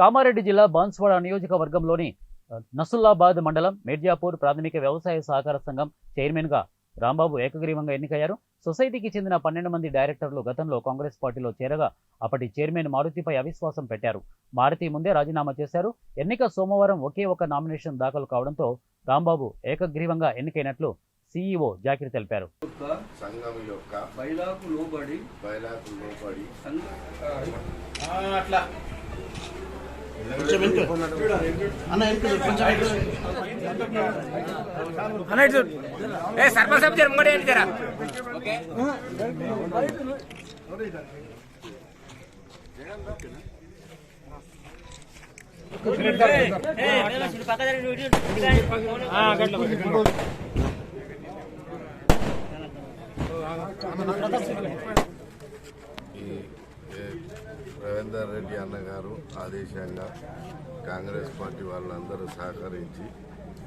కామారెడ్డి జిల్లా బాన్స్వాడ నియోజకవర్గంలోని నసుల్లాబాద్ మండలం మేడ్యాపూర్ ప్రాథమిక వ్యవసాయ సహకార సంఘం చైర్మన్గా రాంబాబు ఏకగ్రీవంగా ఎన్నికయ్యారు. సొసైటీకి చెందిన పన్నెండు మంది డైరెక్టర్లు గతంలో కాంగ్రెస్ పార్టీలో చేరగా అప్పటి చైర్మన్ మారుతిపై అవిశ్వాసం పెట్టారు. మారుతి ముందే రాజీనామా చేశారు. ఎన్నిక సోమవారం ఒకే ఒక నామినేషన్ దాఖలు కావడంతో రాంబాబు ఏకగ్రీవంగా ఎన్నికైనట్లు సీఈఓ జాకిర్ తెలిపారు. సంఘం యొక్క లోబడి లోబడి అట్లా. కొంచెం వెనుక. అన్న కొంచెం అన్న ఇటు ఏ సర్పంచ్ సభ్యులు ముంగడే ఓకే ఏ, రవీందర్ రెడ్డి అన్నగారు ఆదేశంగా కాంగ్రెస్ పార్టీ వాళ్ళందరూ సహకరించి